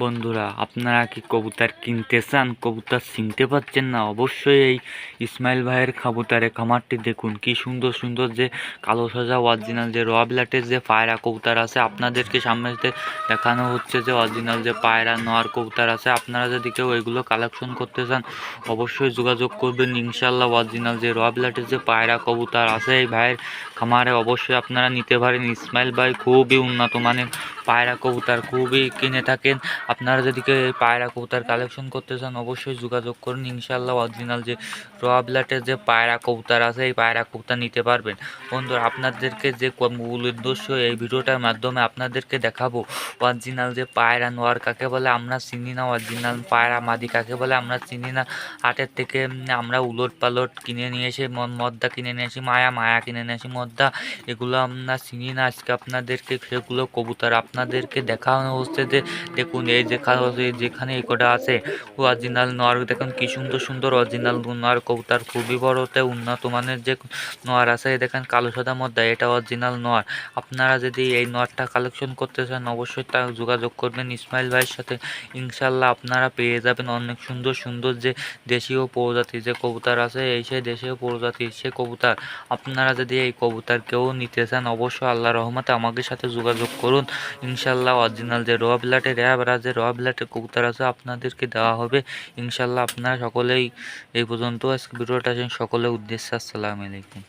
বন্ধুরা, আপনারা কি কবুতর কিনতে চান? কবুতর চিনতে পারছেন না? অবশ্যই এই ইসমাইল ভাইয়ের কবুতরের খামারটি দেখুন। কি সুন্দর সুন্দর যে কালো সাজা অরিজিনাল যে র ব্লাটের যে পায়রা কবুতর আছে, আপনাদেরকে সামনেতে দেখানো হচ্ছে যে অরিজিনাল যে পায়রা, নোয়ার কবুতর আছে, আপনারা যদি কেউ এগুলো কালেকশন করতে চান, অবশ্যই যোগাযোগ করবেন। ইনশাল্লাহ অরিজিনাল যে র ব্লাটের যে পায়রা কবুতর আছে এই ভাইয়ের খামারে অবশ্যই আপনারা নিতে পারেন। ইসমাইল ভাই খুবই উন্নত মানের পায়রা কবুতর, খুবই কিনে থাকেন। আপনারা যদি পায়রা কবুতর কালেকশন করতে চান, অবশ্যই যোগাযোগ করুন। ইনশাল্লাহ অরিজিনাল যে র ব্লাটের যে পায়রা কবুতর আছে, এই পায়রা কবুতর নিতে পারবেন। বন্ধুরা, আপনাদেরকে যে মূল উদ্দেশ্য এই ভিডিওটার মাধ্যমে আপনাদেরকে দেখাবো। অরিজিনাল যে পায়রা নোয়ার কাকে বলে, আমরা চিনি না। অরিজিনাল পায়রা মাদি কাকে বলে, আমরা চিনি না। হাটের থেকে আমরা উলট পালট কিনে নিয়ে এসে মদ- মদ্দা কিনে নিয়ে আসি মায়া মায়া কিনে নিয়ে আসি মদ্দা, এগুলো আমরা চিনি না। আজকে আপনাদেরকে সেগুলো কবুতর আপনাদেরকে দেখানো হচ্ছে যে দেখুন এই যে যেখানে এই কটা আছে অরিজিনাল নর, দেখুন কি সুন্দর সুন্দর অরিজিনাল নর, কবুতর খুবই বড়তে উন্নত মানের যে নর আছে দেখেন কালো সাদা মধ্যে এটা অরিজিনাল নর। আপনারা যদি এই নরটা কালেকশন করতে চান, অবশ্যই তা যোগাযোগ করবেন। ইসমাইল ভাইয়ের সাথে ইনশাল্লাহ আপনারা পেয়ে যাবেন অনেক সুন্দর সুন্দর যে দেশীয় প্রজাতি যে কবুতার আছে, এই সেই দেশীয় প্রজাতির সে কবুতার। আপনারা যদি এই কবুতর কেউ নিতে চান, অবশ্যই আল্লাহ রহমতে আমাদের সাথে যোগাযোগ করুন। ইনশাল্লাহ অরিজিনাল যে র ব্লাটের র্যাবরা যে র ব্লাটের কবুতর আছে আপনাদেরকে দেওয়া হবে। ইনশাল্লাহ আপনারা সকলেই এই পর্যন্ত। আজকে ভিডিওটা সকলের উদ্দেশ্যে। আসসালামু আলাইকুম।